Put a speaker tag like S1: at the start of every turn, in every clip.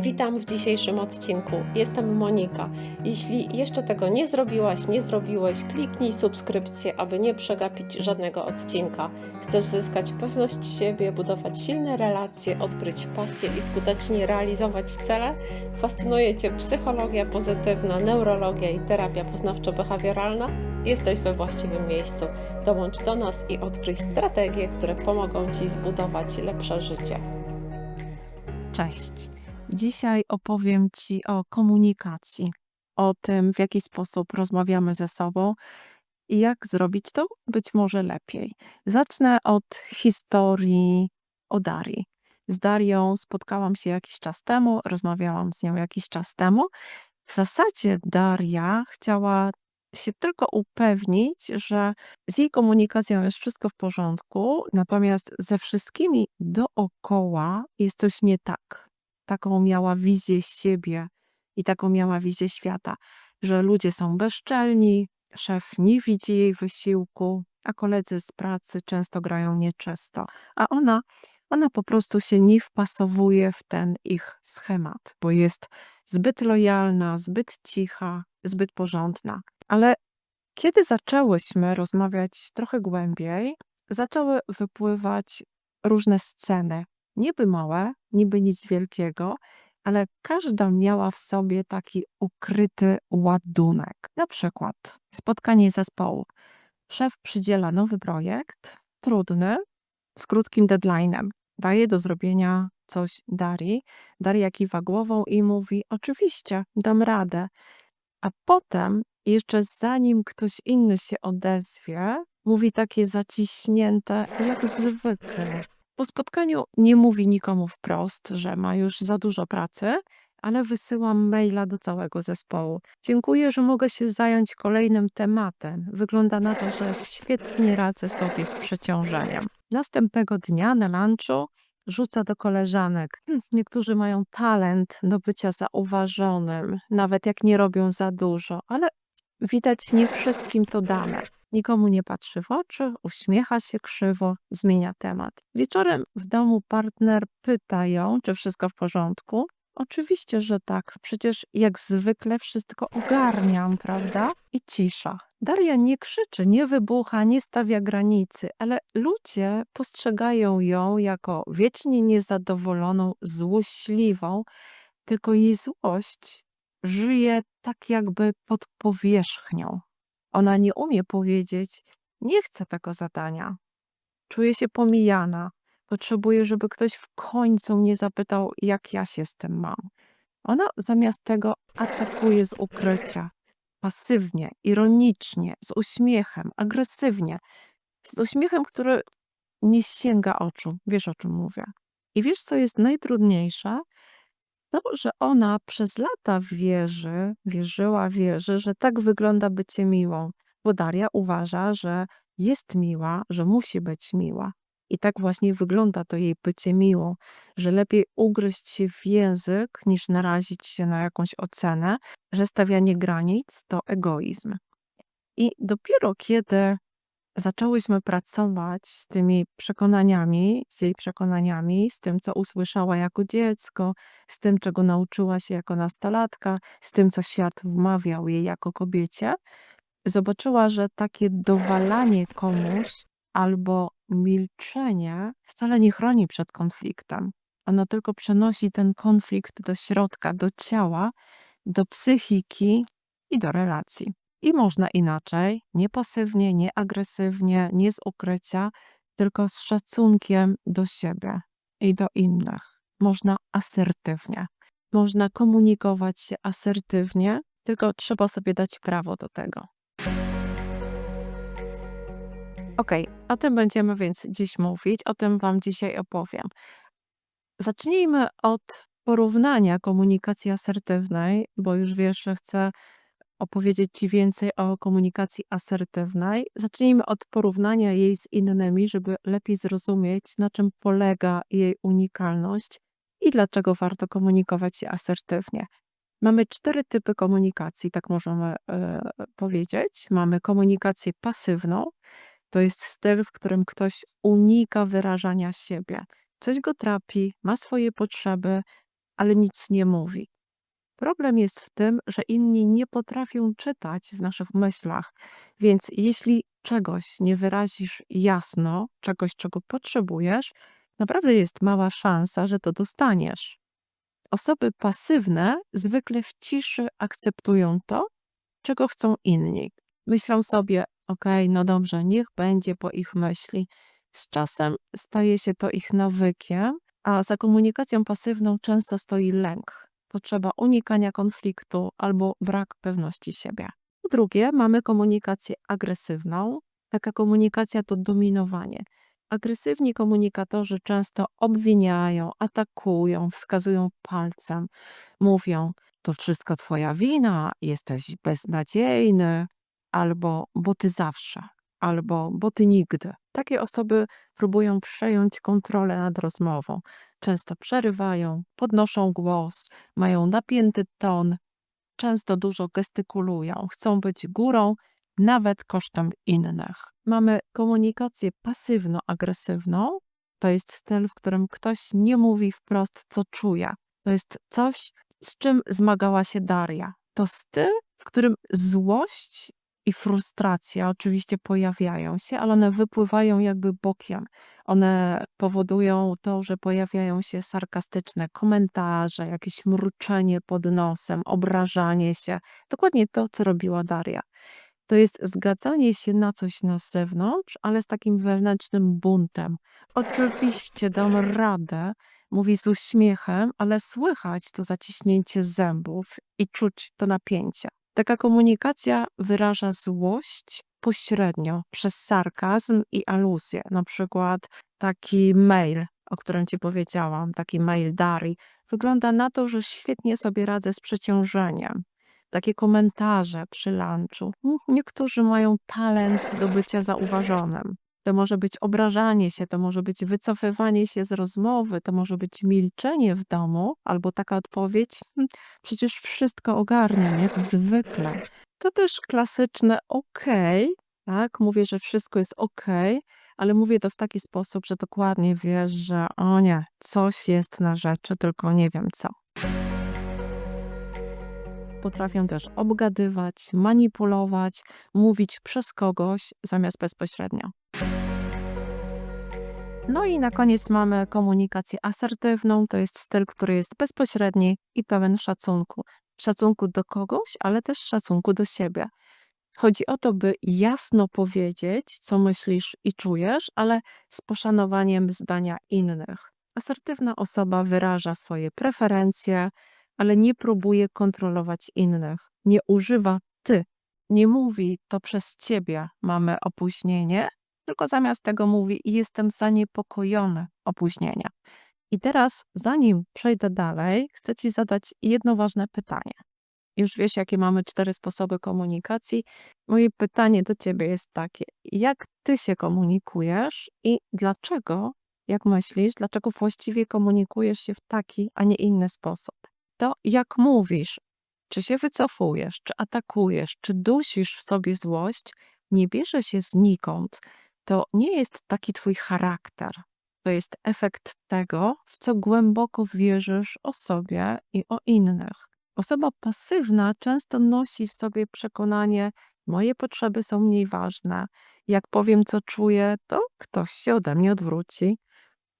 S1: Witam w dzisiejszym odcinku. Jestem Monika. Jeśli jeszcze tego nie zrobiłaś, nie zrobiłeś, kliknij subskrypcję, aby nie przegapić żadnego odcinka. Chcesz zyskać pewność siebie, budować silne relacje, odkryć pasję i skutecznie realizować cele? Fascynuje Cię psychologia pozytywna, neurologia i terapia poznawczo-behawioralna? Jesteś we właściwym miejscu. Dołącz do nas i odkryj strategie, które pomogą Ci zbudować lepsze życie.
S2: Cześć. Dzisiaj opowiem Ci o komunikacji, o tym, w jaki sposób rozmawiamy ze sobą i jak zrobić to być może lepiej. Zacznę od historii o Darii. Z Darią spotkałam się jakiś czas temu, rozmawiałam z nią jakiś czas temu. W zasadzie Daria chciała się tylko upewnić, że z jej komunikacją jest wszystko w porządku, natomiast ze wszystkimi dookoła jest coś nie tak. Taką miała wizję siebie i taką miała wizję świata, że ludzie są bezczelni, szef nie widzi jej wysiłku, a koledzy z pracy często grają nieczysto, a ona, ona po prostu się nie wpasowuje w ten ich schemat, bo jest zbyt lojalna, zbyt cicha, zbyt porządna. Ale kiedy zaczęłyśmy rozmawiać trochę głębiej, zaczęły wypływać różne sceny. Niby małe, niby nic wielkiego, ale każda miała w sobie taki ukryty ładunek. Na przykład spotkanie zespołu. Szef przydziela nowy projekt, trudny, z krótkim deadline'em. Daje do zrobienia coś Darii. Daria kiwa głową i mówi: Oczywiście, dam radę. A potem, jeszcze zanim ktoś inny się odezwie, mówi takie zaciśnięte, jak zwykle. Po spotkaniu nie mówi nikomu wprost, że ma już za dużo pracy, ale wysyłam maila do całego zespołu. Dziękuję, że mogę się zająć kolejnym tematem. Wygląda na to, że świetnie radzę sobie z przeciążeniem. Następnego dnia na lunchu rzuca do koleżanek. "Hm, Niektórzy mają talent do bycia zauważonym, nawet jak nie robią za dużo, ale widać nie wszystkim to dane. Nikomu nie patrzy w oczy, uśmiecha się krzywo, zmienia temat. Wieczorem w domu partner pyta ją, czy wszystko w porządku. Oczywiście, że tak. Przecież jak zwykle wszystko ogarniam, prawda? I cisza. Daria nie krzyczy, nie wybucha, nie stawia granicy, ale ludzie postrzegają ją jako wiecznie niezadowoloną, złośliwą, tylko jej złość żyje tak jakby pod powierzchnią. Ona nie umie powiedzieć: Nie chcę tego zadania. Czuje się pomijana. Potrzebuje, żeby ktoś w końcu mnie zapytał, jak ja się z tym mam. Ona zamiast tego atakuje z ukrycia. Pasywnie, ironicznie, z uśmiechem, agresywnie. Z uśmiechem, który nie sięga oczu. Wiesz o czym mówię. I wiesz, co jest najtrudniejsze? To, że ona przez lata wierzy, wierzyła, wierzy, że tak wygląda bycie miłą, bo Daria uważa, że jest miła, że musi być miła. I tak właśnie wygląda to jej bycie miłą, że lepiej ugryźć się w język, niż narazić się na jakąś ocenę, że stawianie granic to egoizm. I dopiero kiedy zaczęłyśmy pracować z tymi przekonaniami, z jej przekonaniami, z tym, co usłyszała jako dziecko, z tym, czego nauczyła się jako nastolatka, z tym, co świat wmawiał jej jako kobiecie, zobaczyła, że takie dowalanie komuś albo milczenie wcale nie chroni przed konfliktem. Ono tylko przenosi ten konflikt do środka, do ciała, do psychiki i do relacji. I można inaczej, nie pasywnie, nie agresywnie, nie z ukrycia, tylko z szacunkiem do siebie i do innych. Można asertywnie. Można komunikować się asertywnie, tylko trzeba sobie dać prawo do tego. Ok, o tym będziemy więc dziś mówić, o tym Wam dzisiaj opowiem. Zacznijmy od porównania komunikacji asertywnej, bo już wiesz, że chcę opowiedzieć Ci więcej o komunikacji asertywnej. Zacznijmy od porównania jej z innymi, żeby lepiej zrozumieć, na czym polega jej unikalność i dlaczego warto komunikować się asertywnie. Mamy cztery typy komunikacji, tak możemy e, powiedzieć. Mamy komunikację pasywną, to jest styl, w którym ktoś unika wyrażania siebie. Coś go trapi, ma swoje potrzeby, ale nic nie mówi. Problem jest w tym, że inni nie potrafią czytać w naszych myślach, więc jeśli czegoś nie wyrazisz jasno, czegoś, czego potrzebujesz, naprawdę jest mała szansa, że to dostaniesz. Osoby pasywne zwykle w ciszy akceptują to, czego chcą inni. Myślą sobie, okej, no dobrze, niech będzie po ich myśli. Z czasem staje się to ich nawykiem, a za komunikacją pasywną często stoi lęk, potrzeba unikania konfliktu albo brak pewności siebie. Po drugie, mamy komunikację agresywną. Taka komunikacja to dominowanie. Agresywni komunikatorzy często obwiniają, atakują, wskazują palcem, mówią: To wszystko twoja wina, jesteś beznadziejny, albo bo ty zawsze, albo bo ty nigdy. Takie osoby próbują przejąć kontrolę nad rozmową. Często przerywają, podnoszą głos, mają napięty ton, często dużo gestykulują, chcą być górą, nawet kosztem innych. Mamy komunikację pasywno-agresywną. To jest styl, w którym ktoś nie mówi wprost, co czuje. To jest coś, z czym zmagała się Daria. To styl, w którym złość i frustracja oczywiście pojawiają się, ale one wypływają jakby bokiem. One powodują to, że pojawiają się sarkastyczne komentarze, jakieś mruczenie pod nosem, obrażanie się. Dokładnie to, co robiła Daria. To jest zgadzanie się na coś na zewnątrz, ale z takim wewnętrznym buntem. Oczywiście dam radę, mówi z uśmiechem, ale słychać to zaciśnięcie zębów i czuć to napięcie. Taka komunikacja wyraża złość pośrednio przez sarkazm i aluzję. Na przykład taki mail, o którym ci powiedziałam, taki mail Dari, wygląda na to, że świetnie sobie radzę z przeciążeniem. Takie komentarze przy lunchu. Niektórzy mają talent do bycia zauważonym. To może być obrażanie się, to może być wycofywanie się z rozmowy, to może być milczenie w domu, albo taka odpowiedź: "Hm, Przecież wszystko ogarniam, jak zwykle. To też klasyczne okej, tak? Mówię, że wszystko jest okej, ale mówię to w taki sposób, że dokładnie wiesz, że o nie, coś jest na rzeczy, tylko nie wiem co. Potrafią też obgadywać, manipulować, mówić przez kogoś zamiast bezpośrednio. No i na koniec mamy komunikację asertywną. To jest styl, który jest bezpośredni i pełen szacunku. Szacunku do kogoś, ale też szacunku do siebie. Chodzi o to, by jasno powiedzieć, co myślisz i czujesz, ale z poszanowaniem zdania innych. Asertywna osoba wyraża swoje preferencje, ale nie próbuje kontrolować innych. Nie używa ty. Nie mówi to przez ciebie mamy opóźnienie, tylko zamiast tego mówi jestem zaniepokojony opóźnienia. I teraz, zanim przejdę dalej, chcę Ci zadać jedno ważne pytanie. Już wiesz, jakie mamy cztery sposoby komunikacji. Moje pytanie do Ciebie jest takie: jak Ty się komunikujesz i dlaczego, jak myślisz, dlaczego właściwie komunikujesz się w taki, a nie inny sposób? To, jak mówisz, czy się wycofujesz, czy atakujesz, czy dusisz w sobie złość, nie bierze się znikąd. To nie jest taki Twój charakter. To jest efekt tego, w co głęboko wierzysz o sobie i o innych. Osoba pasywna często nosi w sobie przekonanie, moje potrzeby są mniej ważne. Jak powiem, co czuję, to ktoś się ode mnie odwróci.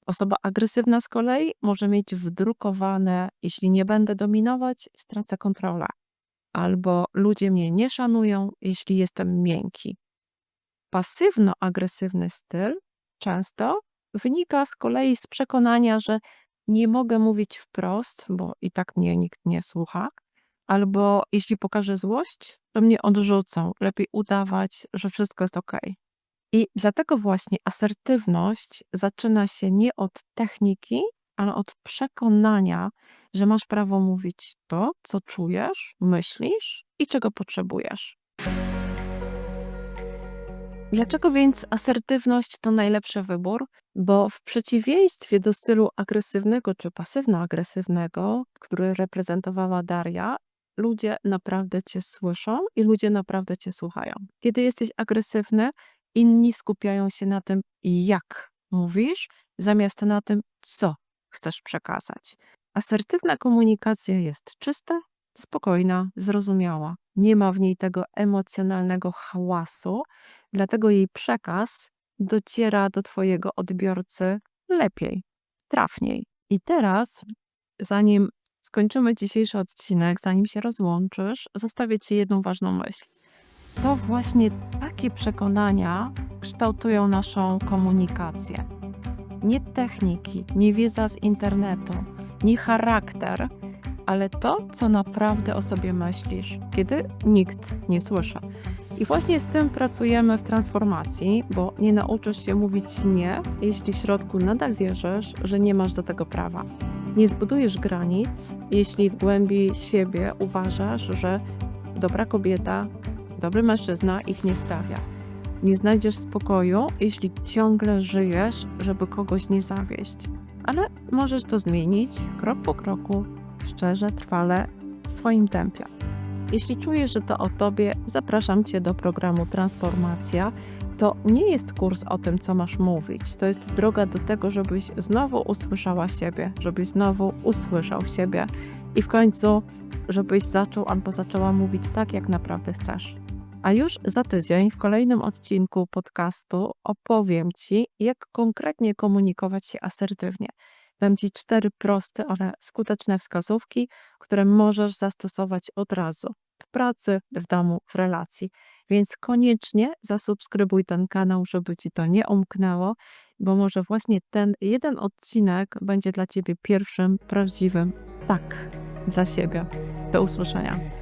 S2: Osoba agresywna z kolei może mieć wdrukowane, jeśli nie będę dominować, stracę kontrolę. Albo ludzie mnie nie szanują, jeśli jestem miękki. Pasywno-agresywny styl często wynika z kolei z przekonania, że nie mogę mówić wprost, bo i tak mnie nikt nie słucha, albo jeśli pokażę złość, to mnie odrzucą. Lepiej udawać, że wszystko jest ok. I dlatego właśnie asertywność zaczyna się nie od techniki, ale od przekonania, że masz prawo mówić to, co czujesz, myślisz i czego potrzebujesz. Dlaczego więc asertywność to najlepszy wybór? Bo w przeciwieństwie do stylu agresywnego czy pasywno-agresywnego, który reprezentowała Daria, ludzie naprawdę cię słyszą i ludzie naprawdę cię słuchają. Kiedy jesteś agresywny, inni skupiają się na tym, jak mówisz, zamiast na tym, co chcesz przekazać. Asertywna komunikacja jest czysta, spokojna, zrozumiała. Nie ma w niej tego emocjonalnego hałasu, dlatego jej przekaz dociera do Twojego odbiorcy lepiej, trafniej. I teraz, zanim skończymy dzisiejszy odcinek, zanim się rozłączysz, zostawię Ci jedną ważną myśl. To właśnie takie przekonania kształtują naszą komunikację. Nie techniki, nie wiedza z internetu, nie charakter, ale to, co naprawdę o sobie myślisz, kiedy nikt nie słyszy. I właśnie z tym pracujemy w transformacji, bo nie nauczysz się mówić nie, jeśli w środku nadal wierzysz, że nie masz do tego prawa. Nie zbudujesz granic, jeśli w głębi siebie uważasz, że dobra kobieta, dobry mężczyzna ich nie stawia. Nie znajdziesz spokoju, jeśli ciągle żyjesz, żeby kogoś nie zawieść. Ale możesz to zmienić krok po kroku, szczerze, trwale, w swoim tempie. Jeśli czujesz, że to o tobie, zapraszam cię do programu Transformacja. To nie jest kurs o tym, co masz mówić. To jest droga do tego, żebyś znowu usłyszała siebie, żebyś znowu usłyszał siebie i w końcu, żebyś zaczął albo zaczęła mówić tak, jak naprawdę chcesz. A już za tydzień w kolejnym odcinku podcastu opowiem Ci, jak konkretnie komunikować się asertywnie. Dam Ci cztery proste, ale skuteczne wskazówki, które możesz zastosować od razu w pracy, w domu, w relacji. Więc koniecznie zasubskrybuj ten kanał, żeby Ci to nie umknęło, bo może właśnie ten jeden odcinek będzie dla Ciebie pierwszym prawdziwym tak dla siebie. Do usłyszenia.